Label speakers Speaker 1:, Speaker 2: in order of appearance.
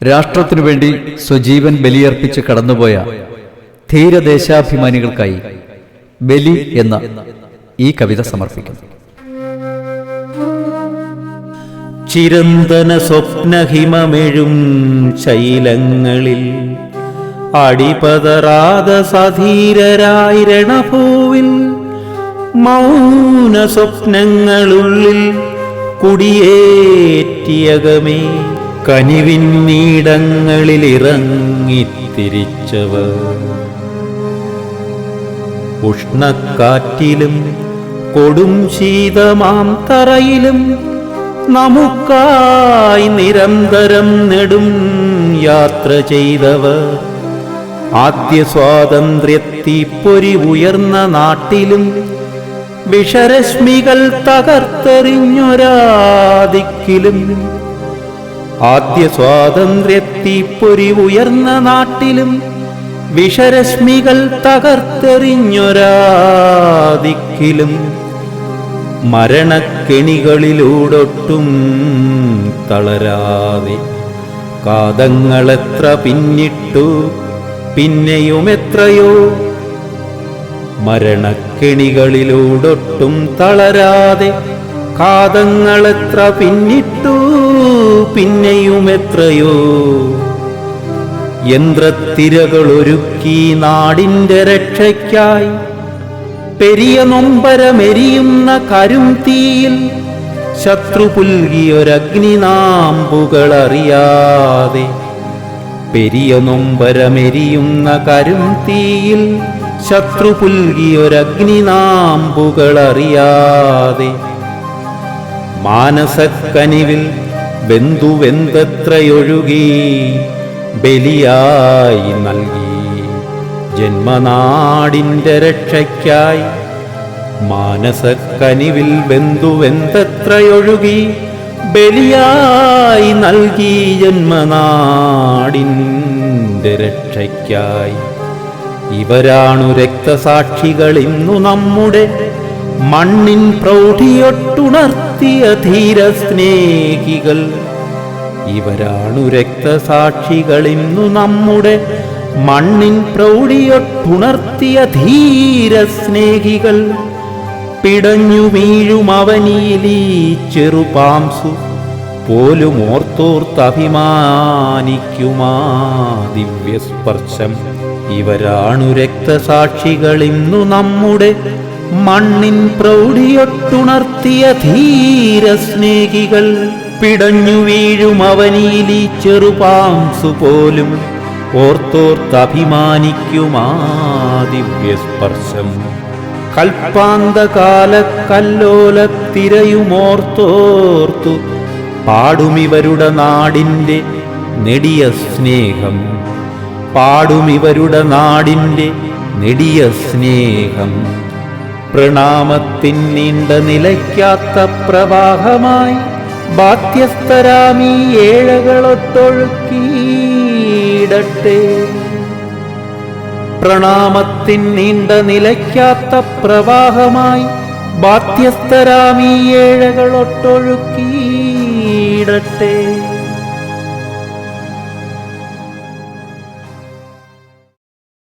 Speaker 1: രാഷ്ട്രത്തിനു വേണ്ടി സ്വജീവൻ ബലിയർപ്പിച്ച് കടന്നുപോയ ധീരദേശാഭിമാനികൾക്കായി ബലി എന്ന ഈ കവിത സമർപ്പിക്കുന്നു.
Speaker 2: ചിരന്തന സ്വപ്നഹിമമെഴും ശൈലങ്ങളിൽ അടിപതറാത സധീരരായി രണഭൂവിൽ മൗന സ്വപ്നങ്ങളുള്ളിൽ കുടിയേറ്റിയകമേ കനിവിൻ നീടങ്ങളിൽ തിരിച്ചവ ഉഷ്ണക്കാറ്റിലും കൊടും ശീതമാം തറയിലും നമുക്കായി നിരന്തരം നെടും യാത്ര ചെയ്തവർ. ആദ്യ സ്വാതന്ത്ര്യത്തിപ്പൊരി ഉയർന്ന നാട്ടിലും വിഷരശ്മികൾ തകർത്തെറിഞ്ഞൊരാദിക്കിലും ആദ്യ സ്വാതന്ത്ര്യത്തിപ്പൊരി ഉയർന്ന നാട്ടിലും വിഷരശ്മികൾ തകർത്തെറിഞ്ഞൊരാദിക്കിലും മരണക്കെണികളിലൂടൊട്ടും തളരാതെ. കാതങ്ങളെത്ര പിന്നിട്ടു പിന്നെയും എത്രയോ മരണക്കെണികളിലൂടൊട്ടും തളരാതെ. കാതങ്ങളെത്ര പിന്നിട്ടു പിന്നെയും എത്രയോ യന്ത്രത്തിരകളൊരുക്കി നാടിന്റെ രക്ഷയ്ക്കായി പെരിയ നൊമ്പരമെരിയുന്ന കരും തീയിൽ ശത്രു പുൽകിയൊരഗ്നിനാമ്പുകളറിയാതെ പെരിയ നൊമ്പരമെരിയുന്ന കരും തീയിൽ ശത്രു പുൽകിയൊരഗ്നിനാമ്പുകളറിയാതെ മാനസക്കനിവിൽ വെന്തുവെന്തത്രയൊഴുകി ബലിയായി നൽകി. ജന്മനാടിന്റെ രക്ഷയ്ക്കായി മാനസക്കനിവിൽ ബന്ധുവെന്തത്രയൊഴുകി ബലിയായി നൽകി ജന്മനാടിന്റെ രക്ഷയ്ക്കായി. ഇവരാണു രക്തസാക്ഷികൾ ഇന്നു നമ്മുടെ മണ്ണിൻ പ്രൗഢിയൊട്ടുണർത്തിയ ധീരസ്നേഹികൾ. ഇവരാണു രക്തസാക്ഷികൾ ഇന്നു നമ്മുടെ മണ്ണിൻ പ്രൗഢിയൊട്ടുണർത്തിയ ധീര സ്നേഹികൾ പിടഞ്ഞു വീഴും അവനിയിലീ ചെറുപാംസു പോലും ഓർത്തോർത്തഭിമാനിക്കുമാ ദിവ്യസ്പർശം. ഇവരാണു രക്തസാക്ഷികൾ ഇന്നു നമ്മുടെ മണ്ണിൻ പ്രൗഢിയൊട്ടുണർത്തിയ ധീരസ്നേഹികൾ പിടഞ്ഞു വീഴും അവനീലി ചെറുപാംസു പോലും ഓർത്തോർത്തഭിമാനിക്കുമാദിവ്യസ്പർശം. കൽപ്പാന്തകാല കല്ലോലത്തിരയുമോർത്തോർത്തു പാടുമിവരുടെ നാടിന്റെ നെടിയ സ്നേഹം. പാടുമിവരുടെ നാടിന്റെ നെടിയ സ്നേഹം. പ്രണാമത്തിൻ നീണ്ട നിലയ്ക്കാത്ത പ്രവാഹമായി ബാധ്യസ്ഥരാമീ ഏഴകളൊട്ടൊഴുക്കിയിടട്ടെ പ്രണാമത്തിൻ നീണ്ട നിലയ്ക്കാത്ത പ്രവാഹമായി ബാധ്യസ്ഥരാമീ ഏഴകളൊട്ടൊഴുക്കിയിടട്ടെ